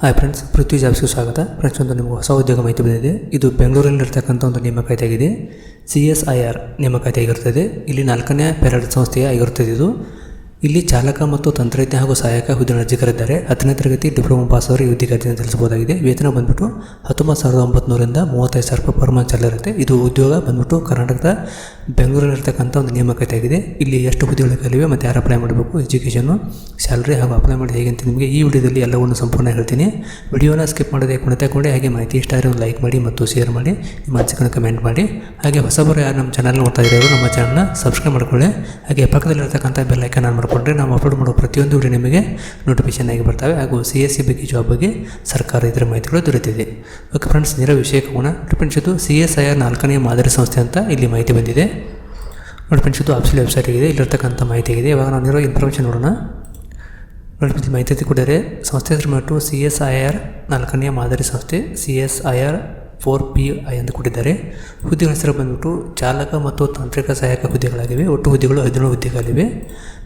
Hi friends ಪೃಥ್ವಿ ಜಾಬ್ಸ್ಗೆ ಸ್ವಾಗತ. Friends ಒಂದು ನಿಮಗೆ ಹೊಸ ಉದ್ಯೋಗ ಮಾಹಿತಿ ಬಂದಿದೆ. ಇದು ಬೆಂಗಳೂರಲ್ಲಿರ್ತಕ್ಕಂಥ ಒಂದು ನೇಮಕಾತಿ ಸಿ ಎಸ್ ಐ ಆರ್ ನೇಮಕಾತಿ ಆಗಿರ್ತದೆ ಇಲ್ಲಿ ನಾಲ್ಕನೇ ಪೆರಡ್ ಸಂಸ್ಥೆಯ ಆಗಿರುತ್ತದೆ ಇದು. ಇಲ್ಲಿ ಚಾಲಕ ಮತ್ತು ತಂತ್ರಜ್ಞ ಹಾಗೂ ಸಹಾಯಕ ಹುದ್ದೆ ಅರ್ಜಿಕರಿದ್ದಾರೆ ಹತ್ತನೇ ತರಗತಿ ಡಿಪ್ಲೊಮಾ ಪಾಸ್ ಅವರು ಈ ಹುದ್ದೆಗೆ ಅರ್ಜಿಯನ್ನು ಸಲ್ಲಿಸಬಹುದಾಗಿದೆ ವೇತನ ಬಂದ್ಬಿಟ್ಟು ಹತ್ತೊಂಬತ್ತು ಸಾವಿರದ ಒಂಬತ್ತುನೂರಿಂದ ಮೂವತ್ತೈದು ಸಾವಿರ ರೂಪಾಯಿ ಪರ್ ಮಂತ್ ಇರುತ್ತೆ. ಇದು ಉದ್ಯೋಗ ಬಂದ್ಬಿಟ್ಟು ಕರ್ನಾಟಕದ ಬೆಂಗಳೂರಲ್ಲಿರ್ತಕ್ಕಂಥ ಒಂದು ನೇಮಕತೆ ಆಗಿದೆ ಇಲ್ಲಿ ಎಷ್ಟು ಹುದ್ದೆಗಳು ಕಲಿವೆ ಮತ್ತು ಯಾರು ಅಪ್ಲೈ ಮಾಡಬೇಕು ಎಜುಕೇಷನು ಸ್ಯಾಲ್ರಿ ಹಾಗೂ ಅಪ್ಲೈ ಮಾಡಿ ಹೇಗೆ ಅಂತ ನಿಮಗೆ ಈ ವಿಡಿಯೋದಲ್ಲಿ ಎಲ್ಲವನ್ನು ಸಂಪೂರ್ಣ ಹೇಳ್ತೀನಿ. ವಿಡಿಯೋನ ಸ್ಕಿಪ್ ಮಾಡದೆ ಕೊನೆ ಕೊಂಡೆ ಹಾಗೆ ಮಾಹಿತಿ ಇಷ್ಟ ಆದರೆ ಒಂದು ಲೈಕ್ ಮಾಡಿ ಮತ್ತು ಶೇರ್ ಮಾಡಿ, ನಿಮ್ಮ ಅನಿಸಿಕೆಯನ್ನು ಕಮೆಂಟ್ ಮಾಡಿ. ಹಾಗೆ ಹೊಸಬರು ಯಾರು ನಮ್ಮ ಚಾನಲ್ ನೋಡ್ತಾ ಇರೋರು ನಮ್ಮ ಚಾನಲ್ನ ಸಬ್ಸ್ಕ್ರೈಬ್ ಮಾಡ್ಕೊಳ್ಳಿ. ಹಾಗೆ ಪಕ್ಕದಲ್ಲಿರ್ತಕ್ಕಂಥ ಬೆಲ್ ಐಕನ್ ಆನ್ ಮಾಡಿಕೊಂಡ್ರೆ ನಾವು ಅಪ್ಲೋಡ್ ಮಾಡೋ ಪ್ರತಿಯೊಂದು ವಿಡಿಯೋ ನಿಮಗೆ ನೋಟಿಫಿಕೇಶನ್ ಆಗಿ ಬರ್ತವೆ. ಹಾಗೂ ಸಿ ಎಸ್ ಸಿ ಬಗ್ಗೆ ಜಾಬ್ ಬಗ್ಗೆ ಸರ್ಕಾರ ಇದರ ಮಾಹಿತಿಗಳು ದೊರೆತಿದೆ. ಓಕೆ ಫ್ರೆಂಡ್ಸ್ ನೇರ ವಿಷಯಕ್ಕೆ ಹೋಗೋಣ ಇದು ಸಿ ಎಸ್ ಐ ಆರ್ ನಾಲ್ಕನೇ ಮಾದರಿ ಸಂಸ್ಥೆ ಅಂತ ಇಲ್ಲಿ ಮಾಹಿತಿ ಬಂದಿದೆ. ನೋಡಿ ಫ್ರೆಂಡ್ಸ್ ಇದು ಆಫೀಸಿಯಲ್ ವೆಬ್ಸೈಟ್ ಆಗಿದೆ. ಇಲ್ಲಿರ್ತಕ್ಕಂಥ ಮಾಹಿತಿ ಆಗಿದೆ. ಇವಾಗ ನಾನು ಇರೋ ಇನ್ಫಾರ್ಮೇಷನ್ ನೋಡೋಣ. ನೋಡಿ ಫ್ರೆಂಡ್ಸ್ ಮಾಹಿತಿ ಕೊಟ್ಟರೆ ಸಂಸ್ಥೆ ಹೆಸರು ಬಿಟ್ಟು ಸಿ ಎಸ್ ಐ ಆರ್ ನಾಲ್ಕನೆಯ ಮಾದರಿ ಸಂಸ್ಥೆ C S I R four P I ಎಂದು ಕೊಟ್ಟಿದ್ದಾರೆ. ಹುದ್ದೆಗಳ ಹೆಸರು ಬಂದ್ಬಿಟ್ಟು ಚಾಲಕ ಮತ್ತು ತಾಂತ್ರಿಕ ಸಹಾಯಕ ಹುದ್ದೆಗಳಾಗಿವೆ. ಒಟ್ಟು ಹುದ್ದೆಗಳು ಹದಿನೇಳು ಹುದ್ದೆಗಳಿವೆ.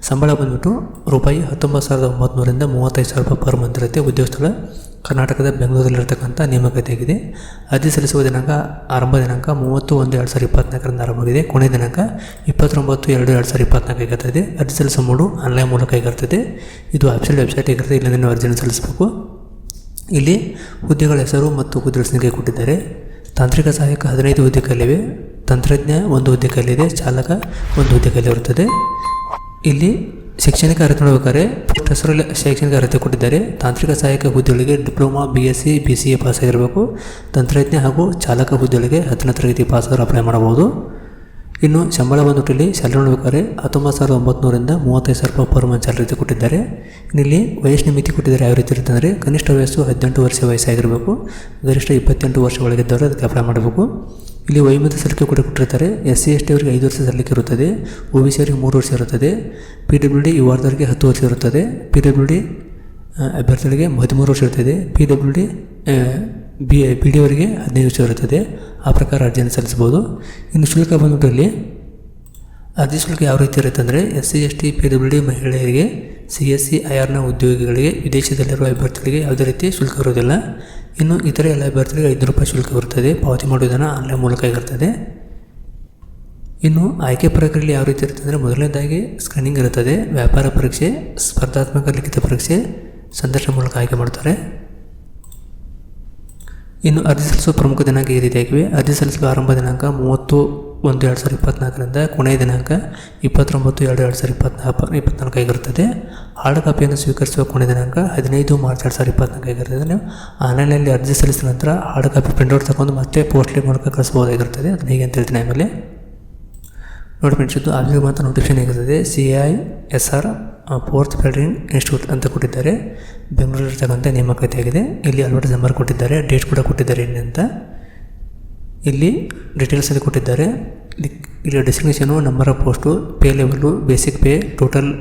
ಸಂಬಳ ಬಂದ್ಬಿಟ್ಟು ರೂಪಾಯಿ ಹತ್ತೊಂಬತ್ತು ಸಾವಿರದ ಒಂಬತ್ತುನೂರಿಂದ ಮೂವತ್ತೈದು ಸಾವಿರ ರೂಪಾಯಿ ಪರ್ ಮಂತ್ ಇರುತ್ತೆ. ಉದ್ಯೋಗ ಸ್ಥಳ ಕರ್ನಾಟಕದ ಬೆಂಗಳೂರಲ್ಲಿರ್ತಕ್ಕಂಥ ನೇಮಕಾತಿಯಾಗಿದೆ. ಅರ್ಜಿ ಸಲ್ಲಿಸುವ ದಿನಾಂಕ ಆರಂಭ ದಿನಾಂಕ ಮೂವತ್ತು ಒಂದು ಎರಡು ಸಾವಿರದ ಇಪ್ಪತ್ನಾಲ್ಕರಿಂದ ಆರಂಭವಾಗಿದೆ. ಕೊನೆ ದಿನಾಂಕ ಇಪ್ಪತ್ತೊಂಬತ್ತು, ಎರಡು ಎರಡು ಸಾವಿರದ ಇಪ್ಪತ್ನಾಲ್ಕು ಆಗಿರ್ತದೆ ಅರ್ಜಿ ಸಲ್ಲಿಸುವ ಮೂಡು ಆನ್ಲೈನ್ ಮೂಲಕ ಆಗಿರ್ತದೆ ಇದು ಆಫೀಸಿಯಲ್ ವೆಬ್ಸೈಟ್ ಆಗಿರ್ತದೆ ಇಲ್ಲಿಂದ ನೀವು ಅರ್ಜಿಯನ್ನು ಸಲ್ಲಿಸಬೇಕು. ಇಲ್ಲಿ ಹುದ್ದೆಗಳ ಹೆಸರು ಮತ್ತು ಹುದ್ದೆಗಳ ಸಂಖ್ಯೆ ಕೊಟ್ಟಿದ್ದಾರೆ. ತಾಂತ್ರಿಕ ಸಹಾಯಕ ಹದಿನೈದು ಹುದ್ದೆ ಕಲಿವೆ ತಂತ್ರಜ್ಞ ಒಂದು ಹುದ್ದೆ ಕಲಿದೆ ಚಾಲಕ ಒಂದು ಹುದ್ದೆ ಕಲಿಯಿರುತ್ತದೆ ಇಲ್ಲಿ ಶೈಕ್ಷಣಿಕ ಅರ್ಹತೆ ನೋಡ್ಬೇಕಾದ್ರೆ ಹೆಸರಲ್ಲಿ ಶೈಕ್ಷಣಿಕ ಅರ್ಹತೆ ಕೊಟ್ಟಿದ್ದಾರೆ. ತಾಂತ್ರಿಕ ಸಹಾಯಕ ಹುದ್ದೆಗಳಿಗೆ diploma B S C B C A pass ಆಗಿರಬೇಕು ತಂತ್ರಜ್ಞ ಹಾಗೂ ಚಾಲಕ ಹುದ್ದೆಗಳಿಗೆ ಹತ್ತನೇ ತರಗತಿ ಪಾಸ್ ಆದರೂ ಅಪ್ಲೈ ಮಾಡಬಹುದು. ಇನ್ನು ಸಂಬಳ ಬಂದ್ಬಿಟ್ಟು ಇಲ್ಲಿ ಸ್ಯಾಲ್ರಿ ನೋಡ್ಬೇಕಾದ್ರೆ ಹತ್ತೊಂಬತ್ತು ಸಾವಿರದ ಒಂಬತ್ತುನೂರಿಂದ ಮೂವತ್ತೈದು ಸಾವಿರ ರೂಪಾಯಿ ಪರ್ ಮಂತ್ ಸ್ಯಾಲ್ರಿ ಕೊಟ್ಟಿದ್ದಾರೆ. ಇಲ್ಲಿ ವಯಸ್ಸಿನ ಮಿತಿ ಕೊಟ್ಟಿದ್ದಾರೆ ಯಾವ ರೀತಿ ಇರುತ್ತೆ ಅಂದರೆ ಕನಿಷ್ಠ ವಯಸ್ಸು ಹದಿನೆಂಟು ವರ್ಷ ವಯಸ್ಸಾಗಿರಬೇಕು, ಗರಿಷ್ಠ ಇಪ್ಪತ್ತೆಂಟು ವರ್ಷ ಒಳಗಿದ್ದವರು ಅದಕ್ಕೆ ಅಪ್ಲೈ ಮಾಡಬೇಕು. ಇಲ್ಲಿ ವೈಮತ ಸಲಿಕೆ ಕೂಡ ಕೊಟ್ಟಿರ್ತಾರೆ. ಎಸ್ ಸಿ ಎಸ್ ಟಿ ಅವರಿಗೆ ಐದು ವರ್ಷ ಸಲಿಕೆ ಇರುತ್ತದೆ, ಒ ಬಿ ಸಿ ಅವರಿಗೆ ಮೂರು ವರ್ಷ ಇರುತ್ತದೆ, ಪಿ ಡಬ್ಲ್ಯೂ ಡಿ ಯುವಾರ್ದವರಿಗೆ ಹತ್ತು ವರ್ಷ ಇರುತ್ತದೆ, ಪಿ ಡಬ್ಲ್ಯೂ ಡಿ ಅಭ್ಯರ್ಥಿಗಳಿಗೆ ಹದಿಮೂರು ವರ್ಷ ಇರ್ತದೆ P W D B B D ಅವರಿಗೆ ಹದಿನೈದು ವರ್ಷ ಇರುತ್ತದೆ ಆ ಪ್ರಕಾರ ಅರ್ಜಿಯನ್ನು ಸಲ್ಲಿಸ್ಬೋದು ಇನ್ನು ಶುಲ್ಕ ಬಂದ್ಬಿಟ್ಟು ಅಲ್ಲಿ ಅರ್ಜಿ ಶುಲ್ಕ ಯಾವ ರೀತಿ ಇರುತ್ತೆ ಅಂದರೆ S C, S T, P W D ಮಹಿಳೆಯರಿಗೆ, ಸಿ ಎಸ್ ಸಿ, ಐ ಆರ್ನ ಉದ್ಯೋಗಿಗಳಿಗೆ, ವಿದೇಶದಲ್ಲಿರುವ ಅಭ್ಯರ್ಥಿಗಳಿಗೆ ಯಾವುದೇ ರೀತಿ ಶುಲ್ಕ ಇರೋದಿಲ್ಲ ಇನ್ನು ಇತರೆ ಎಲ್ಲ ಅಭ್ಯರ್ಥಿಗಳಿಗೆ ಐದು ರೂಪಾಯಿ ಶುಲ್ಕ ಇರುತ್ತದೆ ಪಾವತಿ ಮಾಡುವುದನ್ನು ಆನ್ಲೈನ್ ಮೂಲಕ ಇರುತ್ತದೆ ಇನ್ನು ಆಯ್ಕೆ ಪ್ರಕ್ರಿಯೆಯಲ್ಲಿ ಯಾವ ರೀತಿ ಇರುತ್ತೆ ಅಂದರೆ ಮೊದಲನೇದಾಗಿ ಸ್ಕ್ರೀನಿಂಗ್ ಇರುತ್ತದೆ. ವ್ಯಾಪಾರ ಪರೀಕ್ಷೆ, ಸ್ಪರ್ಧಾತ್ಮಕ ಲಿಖಿತ ಪರೀಕ್ಷೆ, ಸಂದರ್ಶನ ಮೂಲಕ ಆಯ್ಕೆ ಮಾಡ್ತಾರೆ. ಇನ್ನು ಅರ್ಜಿ ಸಲ್ಲಿಸುವ ಪ್ರಮುಖ ದಿನಾಂಕ ಈ ಅರ್ಜಿ ಸಲ್ಲಿಸಲು ಆರಂಭ ದಿನಾಂಕ ಮೂವತ್ತು ಒಂದು ಎರಡು ಸಾವಿರದ ಇಪ್ಪತ್ನಾಲ್ಕರಿಂದ ಕೊನೆಯ ದಿನಾಂಕ ಇಪ್ಪತ್ತೊಂಬತ್ತು ಎರಡು ಎರಡು ಸಾವಿರದ ಇಪ್ಪತ್ನಾಲ್ಕು ಇಪ್ಪತ್ನಾಲ್ಕು ಆಗಿರುತ್ತದೆ. ಹಾರ್ಡ್ ಕಾಪಿಯನ್ನು ಸ್ವೀಕರಿಸುವ ಕೊನೆಯ ದಿನಾಂಕ ಹದಿನೈದು ಮಾರ್ಚ್ ಎರಡು ಸಾವಿರದ ಇಪ್ಪತ್ನಾಲ್ಕು ಆಗಿರುತ್ತದೆ. ನೀವು ಆನ್ಲೈನಲ್ಲಿ ಅರ್ಜಿ ಸಲ್ಲಿಸಿದ ನಂತರ ಹಾರ್ಡ್ ಕಾಪಿ ಪ್ರಿಂಟ್ಔಟ್ ತಗೊಂಡು ಮತ್ತೆ ಪೋಸ್ಟ್ಲಿ ಮೂಲಕ ಕಳಿಸ್ಬೋದಾಗಿರುತ್ತದೆ ಅದನ್ನ ಹೇಗೆ ಅಂತ ಹೇಳ್ತೀನಿ ಆಮೇಲೆ. ನೋಡಿ ಫ್ರೆಂಡ್ಸ್, ಇದು ಆಫೀಸ್ಗೆ ಬಂತ ಆಗಿರ್ತದೆ. C I S R fourth paradigm institute ಅಂತ ಕೊಟ್ಟಿದ್ದಾರೆ. ಬೆಂಗಳೂರಿರ್ತಕ್ಕಂಥ ನೇಮಕಾತಿ ಆಗಿದೆ ಇಲ್ಲಿ ಅಡ್ವರ್ಟೈಸ್ ನಂಬರ್ ಕೊಟ್ಟಿದ್ದಾರೆ. ಡೇಟ್ ಕೂಡ ಕೊಟ್ಟಿದ್ದಾರೆ ಅಂತ. ಇಲ್ಲಿ ಡೀಟೇಲ್ಸಲ್ಲಿ ಕೊಟ್ಟಿದ್ದಾರೆ. ಇಲ್ಲಿ- designation number of post pay level basic pay total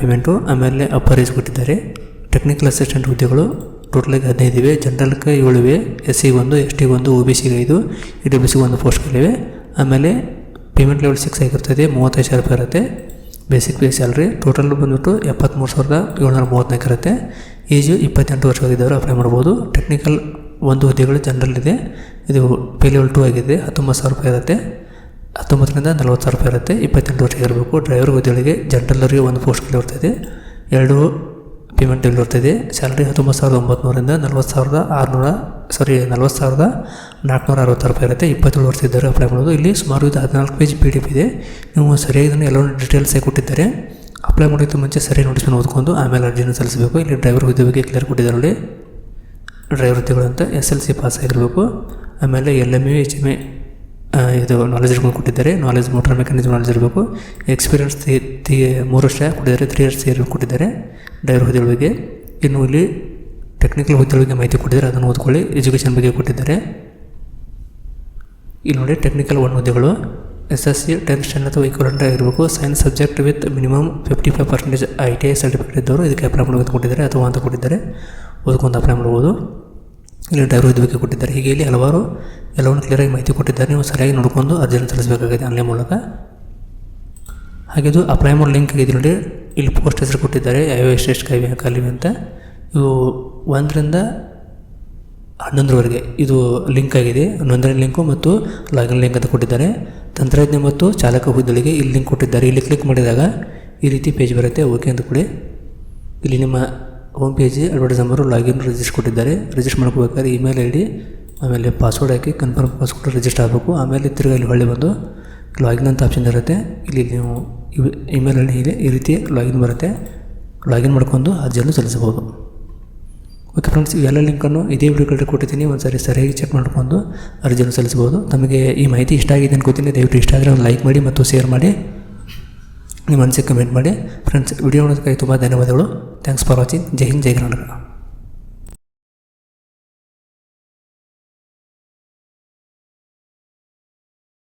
payment ಆಮೇಲೆ ಅಪ್ಪರ್ ಏಜ್ ಕೊಟ್ಟಿದ್ದಾರೆ. ಟೆಕ್ನಿಕಲ್ ಅಸಿಸ್ಟೆಂಟ್ ಹುದ್ದೆಗಳು ಟೋಟಲಾಗಿ ಹದಿನೈದು ಇವೆ. ಜನರಲ್ಗೆ ಏಳು ಇವೆ. ಎಸ್ ಸಿ ಒಂದು ಎಸ್ ಟಿ ಒಂದು ಒ ಬಿ ಸಿಗೆ ಐದು ಇ ಡಬ್ಲ್ಯೂ ಸಿ ಒಂದು ಪೋಸ್ಟ್ಗಳಿವೆ ಆಮೇಲೆ ಪೇಮೆಂಟ್ ಲೆವೆಲ್ ಸಿಕ್ಸ್ ಆಗಿರ್ತದೆ. ಮೂವತ್ತೈದು ಸಾವಿರ ರೂಪಾಯಿ ಇರುತ್ತೆ. ಬೇಸಿಕ್ ಪೇ ಸ್ಯಾಲ್ರಿ ಟೋಟಲ್ ಬಂದ್ಬಿಟ್ಟು ಎಪ್ಪತ್ತ್ಮೂರು ಸಾವಿರದ ಏಳ್ನೂರ ಮೂವತ್ತ್ನಾಲ್ಕು ಇರುತ್ತೆ. ಏಜು ಇಪ್ಪತ್ತೆಂಟು ವರ್ಷವಾಗಿದ್ದವರು ಅಪ್ಲೈ ಮಾಡ್ಬೋದು. ಟೆಕ್ನಿಕಲ್ ಒಂದು ಹುದ್ದೆಗಳು ಜನರಲ್ ಇದೆ. ಇದು ಪೇ ಲೆವೆಲ್ ಟು ಆಗಿದೆ. ಹತ್ತೊಂಬತ್ತು ಸಾವಿರ ರೂಪಾಯಿ ಇರುತ್ತೆ. ಹತ್ತೊಂಬತ್ತರಿಂದ ನಲ್ವತ್ತು ಸಾವಿರ ರೂಪಾಯಿ ಇರುತ್ತೆ. ಇಪ್ಪತ್ತೆಂಟು ವರ್ಷ ಇರಬೇಕು. ಡ್ರೈವರ್ ಹುದ್ದೆಗಳಿಗೆ ಜನರಲ್ಲರಿಗೆ ಒಂದು ಪೋಸ್ಟ್ಗಳು ಇರ್ತದೆ. ಎರಡು ಪೇಮೆಂಟ್ ಇಲ್ಲಿ ಬರ್ತಿದೆ ಸ್ಯಾಲ್ರಿ ಹತ್ತೊಂಬತ್ತು ಸಾವಿರದ ಒಂಬತ್ತುನೂರಿಂದ ನಲ್ವತ್ತು ಸಾವಿರದ ಆರುನೂರ ಸಾರಿ ನಲ್ವತ್ತು ಸಾವಿರದ ನಾಲ್ಕುನೂರ ಅರವತ್ತು ರೂಪಾಯಿ ಇರುತ್ತೆ. ಇಪ್ಪತ್ತೇಳು ವರ್ಷ ಇದ್ದಾರೆ ಅಪ್ಲೈ ಮಾಡೋದು ಇಲ್ಲಿ ಸುಮಾರು ಇದು ಹದಿನಾಲ್ಕು ಪೇಜ್ ಪಿ ಡಿ ಎಫ್ ಇದೆ. ನೀವು ಸರಿಯಾಗಿ ಇದನ್ನು ಡೀಟೇಲ್ಸ್ ಕೊಟ್ಟಿದ್ದಾರೆ. ಅಪ್ಲೈ ಮಾಡೋಕ್ಕೆ ಮುಂಚೆ ಸರಿ ನೋಟಿಸ್ಕೊಂಡು ಓದ್ಕೊಂಡು ಆಮೇಲೆ ಅರ್ಜಿನ ಸಲ್ಲಿಸಬೇಕು. ಇಲ್ಲಿ ಡ್ರೈವರ್ ಹುದ್ದೆ ಬಗ್ಗೆ ಕ್ಲಿಯರ್ ಕೊಟ್ಟಿದ್ದಾರೆ ನೋಡಿ. ಡ್ರೈವರ್ ಹುದ್ದೆಗಳಂತ ಎಸ್ ಎಲ್ ಸಿ ಪಾಸ್ ಆಗಿರಬೇಕು. ಆಮೇಲೆ L M U H M A ಇದು ನಾಲೆಜ್ ಕೊಟ್ಟಿದ್ದಾರೆ. ನಾಲೆಜ್ ಮೋಟರ್ ಮೆಕ್ಯಾನಿಸಮ್ ನಾಲೆಜ್ ಇರಬೇಕು. ಎಕ್ಸ್ಪೀರಿಯನ್ಸ್ ತಿ ಮೂರು ವರ್ಷ ಕೊಟ್ಟಿದ್ದಾರೆ. ತ್ರೀ ಇಯರ್ಸ್ ಇಯರ್ ಕೊಟ್ಟಿದ್ದಾರೆ. ಡ್ರೈವರ್ ಹುದ್ದೆಗಳ ಬಗ್ಗೆ ಇನ್ನು ಇಲ್ಲಿ ಟೆಕ್ನಿಕಲ್ ಹುದ್ದೆಗಳ ಬಗ್ಗೆ ಮಾಹಿತಿ ಕೊಟ್ಟಿದ್ದಾರೆ. ಅದನ್ನು ಓದ್ಕೊಳ್ಳಿ. ಎಜುಕೇಷನ್ ಬಗ್ಗೆ ಕೊಟ್ಟಿದ್ದಾರೆ. ಇಲ್ಲಿ ನೋಡಿ ಟೆಕ್ನಿಕಲ್ ಒನ್ ಹುದ್ದೆಗಳು. S S C tenth standard ಅಥವಾ ಈಕ್ವಲೆಂಟ್ ಆಗಿರಬೇಕು science subject with minimum fifty five percentage I T I certificate ಇದ್ದವರು ಇದಕ್ಕೆ ಅಪ್ಲೈ ಮಾಡೋದು ಕೊಟ್ಟಿದ್ದಾರೆ. ಅಥವಾ ಅಂತ ಕೊಟ್ಟಿದ್ದಾರೆ. ಓದ್ಕೊಂಡು ಅಪ್ಲೈ ಮಾಡ್ಬೋದು. ಇಲ್ಲಿ ಡ್ರೈವರ್ ಬಗ್ಗೆ ಕೊಟ್ಟಿದ್ದಾರೆ. ಹೀಗೆ ಇಲ್ಲಿ ಹಲವಾರು ಎಲ್ಲವನ್ನು ಕ್ಲಿಯರಾಗಿ ಮಾಹಿತಿ ಕೊಟ್ಟಿದ್ದಾರೆ. ನೀವು ಸರಿಯಾಗಿ ನೋಡ್ಕೊಂಡು ಅರ್ಜಿಯನ್ನು ಸಲ್ಲಿಸಬೇಕಾಗಿದೆ ಆನ್ಲೈನ್ ಮೂಲಕ. ಹಾಗೆ ಇದು ಅಪ್ಲೈ ಮಾಡೋ ಲಿಂಕ್ ಆಗಿದೆ ನೋಡಿ. ಇಲ್ಲಿ ಪೋಸ್ಟ್ ಹೆಸರು ಕೊಟ್ಟಿದ್ದಾರೆ. ಯಾವ್ಯಾವ ಎಷ್ಟು ಎಷ್ಟು ಬೇಕು ಅಲ್ಲಿ ಅಂತ. ಇವು ಒಂದರಿಂದ ಹನ್ನೊಂದರವರೆಗೆ ಇದು ಲಿಂಕ್ ಆಗಿದೆ. ನೋಂದಣಿ ಲಿಂಕು ಮತ್ತು ಲಾಗಿನ್ ಲಿಂಕ್ ಅಂತ ಕೊಟ್ಟಿದ್ದಾರೆ. ತಂತ್ರಜ್ಞ ಮತ್ತು ಚಾಲಕ ಹುದ್ದೆಗಳಿಗೆ ಇಲ್ಲಿ ಲಿಂಕ್ ಕೊಟ್ಟಿದ್ದಾರೆ. ಇಲ್ಲಿ ಕ್ಲಿಕ್ ಮಾಡಿದಾಗ ಈ ರೀತಿ ಪೇಜ್ ಬರುತ್ತೆ. ಓಕೆ ಅಂತ ಕೊಡಿ. ಇಲ್ಲಿ ನಿಮ್ಮ home page advertise number login register ಕೊಟ್ಟಿದ್ದಾರೆ. ರಿಜಿಸ್ಟರ್ ಮಾಡ್ಕೋಬೇಕಾದ್ರೆ ಇಮೇಲ್ ಐ ಡಿ ಆಮೇಲೆ ಪಾಸ್ವರ್ಡ್ ಹಾಕಿ ಕನ್ಫರ್ಮ್ ಪಾಸ್ವರ್ಡ್ ರಿಜಿಸ್ಟರ್ ಆಗಬೇಕು. ಆಮೇಲೆ ತಿರ್ಗಿ ಇಲ್ಲಿ ಹೊಳ್ಳಿ ಬಂದು ಲಾಗಿನ್ ಅಂತ ಆಪ್ಷನ್ ಇರುತ್ತೆ. ಇಲ್ಲಿ ನೀವು ಇಮೇಲ್ ಐ ಇದೆ, ಈ ರೀತಿ ಲಾಗಿನ್ ಬರುತ್ತೆ. ಲಾಗಿನ್ ಮಾಡ್ಕೊಂಡು ಅರ್ಜಿಯನ್ನು ಸಲ್ಲಿಸಬಹುದು. ಓಕೆ ಫ್ರೆಂಡ್ಸ್ ಇವೆಲ್ಲ ಲಿಂಕನ್ನು ಇದೇ ಕಡೆ ಕೊಟ್ಟಿದ್ದೀನಿ. ಒಂದು ಸಾರಿ ಸರಿಯಾಗಿ ಚೆಕ್ ಮಾಡ್ಕೊಂಡು ಅರ್ಜಿಯನ್ನು ಸಲ್ಲಿಸಬಹುದು. ತಮಗೆ ಈ ಮಾಹಿತಿ ಇಷ್ಟ ಆಗಿದೆ ಅನ್ಕೋತೀನಿ ದಯವಿಟ್ಟು ಇಷ್ಟ ಆದರೆ ಒಂದು ಲೈಕ್ ಮಾಡಿ ಮತ್ತು ಶೇರ್ ಮಾಡಿ. ನಿಮ್ಮ ಅನಿಸಿಕೆ ಕಮೆಂಟ್ ಮಾಡಿ. ಫ್ರೆಂಡ್ಸ್ ವಿಡಿಯೋ ನೋಡೋದಕ್ಕಾಗಿ ತುಂಬ ಧನ್ಯವಾದಗಳು. Thanks for watching Jai Hind Jai Karnataka